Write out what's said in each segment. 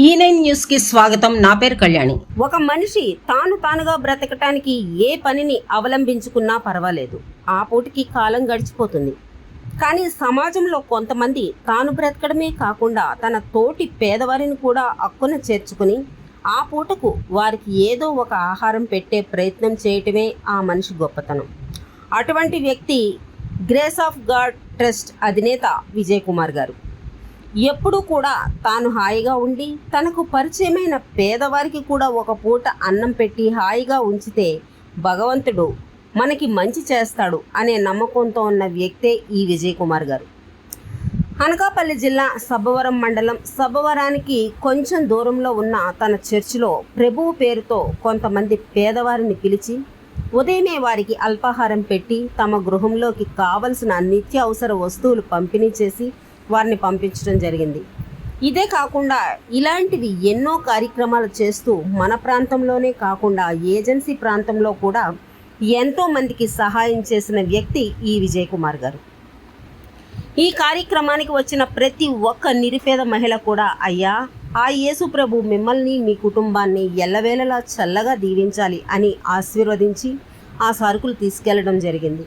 E ఈ nine న్యూస్కి స్వాగతం. నా పేరు కళ్యాణి. ఒక మనిషి తాను తానుగా బ్రతకటానికి ఏ పనిని అవలంబించుకున్నా పర్వాలేదు. ఆ పూటికి కాలం గడిచిపోతుంది. కానీ సమాజంలో కొంతమంది తాను బ్రతకడమే కాకుండా తన తోటి పేదవారిని కూడా అక్కున చేర్చుకుని ఆ పూటకు వారికి ఏదో ఒక ఆహారం పెట్టే ప్రయత్నం చేయటమే ఆ మనిషి గొప్పతనం. అటువంటి వ్యక్తి గ్రేస్ ఆఫ్ గాడ్ ట్రస్ట్ అధినేత విజయ్ కుమార్ గారు. ఎప్పుడూ కూడా తాను హాయిగా ఉండి తనకు పరిచయమైన పేదవారికి కూడా ఒక పూట అన్నం పెట్టి హాయిగా ఉంచితే భగవంతుడు మనకి మంచి చేస్తాడు అనే నమ్మకంతో ఉన్న వ్యక్తే ఈ విజయ్ కుమార్ గారు. అనకాపల్లి జిల్లా సబ్బవరం మండలం సబ్బవరానికి కొంచెం దూరంలో ఉన్న తన చర్చిలో ప్రభువు పేరుతో కొంతమంది పేదవారిని పిలిచి ఉదయమే వారికి అల్పాహారం పెట్టి తమ గృహంలోకి కావలసిన నిత్యావసర వస్తువులు పంపిణీ చేసి వారిని పంపించడం జరిగింది. ఇదే కాకుండా ఇలాంటివి ఎన్నో కార్యక్రమాలు చేస్తూ మన ప్రాంతంలోనే కాకుండా ఏజెన్సీ ప్రాంతంలో కూడా ఎంతో మందికి సహాయం చేసిన వ్యక్తి ఈ విజయ్ కుమార్ గారు. ఈ కార్యక్రమానికి వచ్చిన ప్రతి ఒక్క నిరుపేద మహిళ కూడా అయ్యా ఆ యేసు ప్రభు మిమ్మల్ని మీ కుటుంబాన్ని ఎల్లవేళలా చల్లగా దీవించాలి అని ఆశీర్వదించి ఆ సరుకులు తీసుకెళ్ళడం జరిగింది.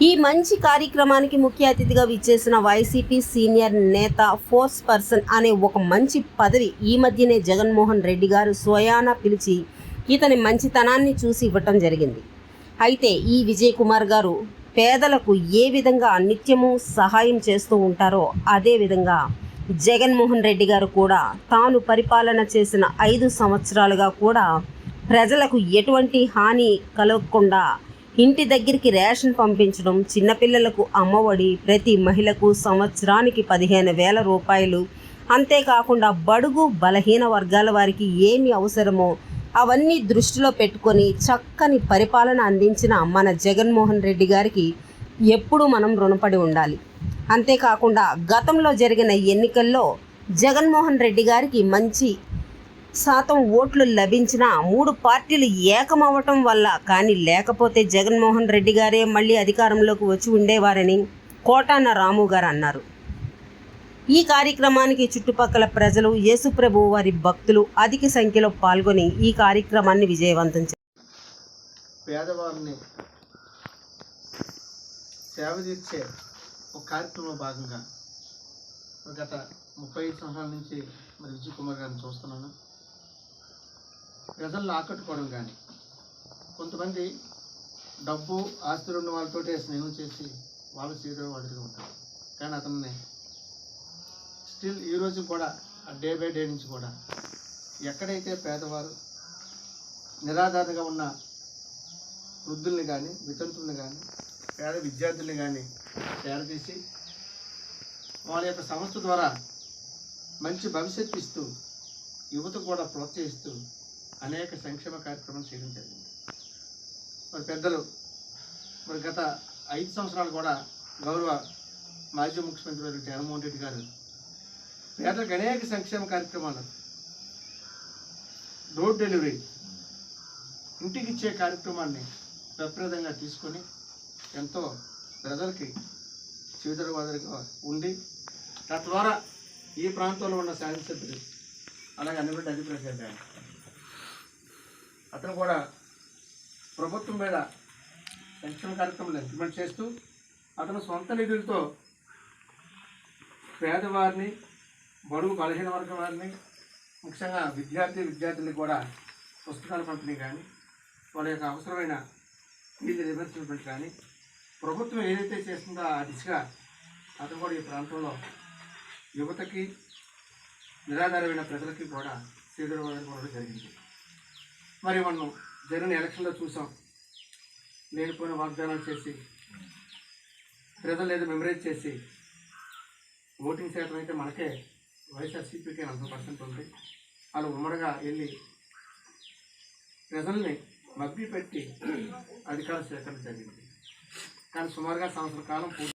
ఈ మంచి కార్యక్రమానికి ముఖ్య అతిథిగా విచ్చేసిన వైసీపీ సీనియర్ నేత ఫోర్స్ పర్సన్ అనే ఒక మంచి పదవి ఈ మధ్యనే జగన్మోహన్ రెడ్డి గారు స్వయాన పిలిచి ఇతని మంచితనాన్ని చూసి ఇవ్వటం జరిగింది. అయితే ఈ విజయ్ కుమార్ గారు పేదలకు ఏ విధంగా నిత్యము సహాయం చేస్తూ ఉంటారో అదేవిధంగా జగన్మోహన్ రెడ్డి గారు కూడా తాను పరిపాలన చేసిన ఐదు సంవత్సరాలుగా కూడా ప్రజలకు ఎటువంటి హాని కలగకుండా ఇంటి దగ్గరికి రేషన్ పంపించడం చిన్నపిల్లలకు అమ్మఒడి ప్రతి మహిళకు సంవత్సరానికి పదిహేను వేల రూపాయలు. అంతేకాకుండా బడుగు బలహీన వర్గాల వారికి ఏమి అవసరమో అవన్నీ దృష్టిలో పెట్టుకొని చక్కని పరిపాలన అందించిన మన జగన్మోహన్ రెడ్డి గారికి ఎప్పుడూ మనం రుణపడి ఉండాలి. అంతేకాకుండా గతంలో జరిగిన ఎన్నికల్లో జగన్మోహన్ రెడ్డి గారికి మంచి శాతం ఓట్లు లభించిన మూడు పార్టీలు ఏకమవటం వల్ల కానీ లేకపోతే జగన్మోహన్ రెడ్డి గారే మళ్ళీ అధికారంలోకి వచ్చి ఉండేవారని కోటాన రాము గారు అన్నారు. ఈ కార్యక్రమానికి చుట్టుపక్కల ప్రజలు యేసుప్రభు వారి భక్తులు అధిక సంఖ్యలో పాల్గొని ఈ కార్యక్రమాన్ని విజయవంతం చేశారు పేదవారిని సేవ ఒక కార్యక్రమంలో భాగంగా గత ముప్పై సంవత్సరాల నుంచి మరి విజయ్ కుమార్ గారిని చూస్తున్నాను. ప్రజలను ఆకట్టుకోవడం కానీ కొంతమంది డబ్బు ఆస్తులు ఉన్న వాళ్ళతోటే స్నేహం చేసి వాళ్ళు చేయడం వాడిగా ఉంటారు. కానీ అతన్ని స్టిల్ ఈరోజు కూడా డే బై డే నుంచి కూడా ఎక్కడైతే పేదవారు నిరాధారణగా ఉన్న వృద్ధుల్ని కానీ వితంతుల్ని కానీ పేద విద్యార్థుల్ని కానీ తయారు వాళ్ళ యొక్క సంస్థ ద్వారా మంచి భవిష్యత్తు ఇస్తూ యువత కూడా ప్రోత్సహిస్తూ అనేక సంక్షేమ కార్యక్రమాలు చేయడం జరిగింది. మరి పెద్దలు మరి గత ఐదు సంవత్సరాలు కూడా గౌరవ మాజీ ముఖ్యమంత్రి జగన్మోహన్ రెడ్డి గారు పేదలకు అనేక సంక్షేమ కార్యక్రమాలు డోర్ డెలివరీ ఇంటికి ఇచ్చే కార్యక్రమాన్ని ప్రప్రదంగా తీసుకొని ఎంతో ప్రజలకి చేదరవాదరిగా ఉండి తద్వారా ఈ ప్రాంతంలో ఉన్న శాసనసభ్యులు అలాగే అన్ని అధిప్రసాద్ గారు అతను కూడా ప్రభుత్వం మీద సంక్షేమ కార్యక్రమాలు ఇంప్లిమెంట్ చేస్తూ అతను సొంత నిధులతో పేదవారిని బడుగు బలహీన వర్గం వారిని ముఖ్యంగా విద్యార్థి విద్యార్థులకు కూడా పుస్తకాల పంపిణీ కానీ వాళ్ళ యొక్క అవసరమైన ఫీజు రివర్స్మెంట్ కానీ ప్రభుత్వం ఏదైతే చేస్తుందో ఆ దిశగా అతను కూడా ఈ ప్రాంతంలో యువతకి నిరాధారమైన ప్రజలకి కూడా చేదురవాదని కూడా జరిగింది. మరి మనం జరిగిన ఎలక్షన్లో చూసాం. లేనిపోయిన వాగ్దానాలు చేసి ప్రజలు ఏదో మెమరైజ్ చేసి ఓటింగ్ శాతం అయితే మనకే వైఎస్ఆర్సీపీకి నలభై పర్సెంట్ ఉంది. వాళ్ళు ఉమ్మడిగా వెళ్ళి ప్రజల్ని మభ్య పెట్టి అధికారం సేకరణ జరిగింది. కానీ సుమారుగా సంవత్సర కాలం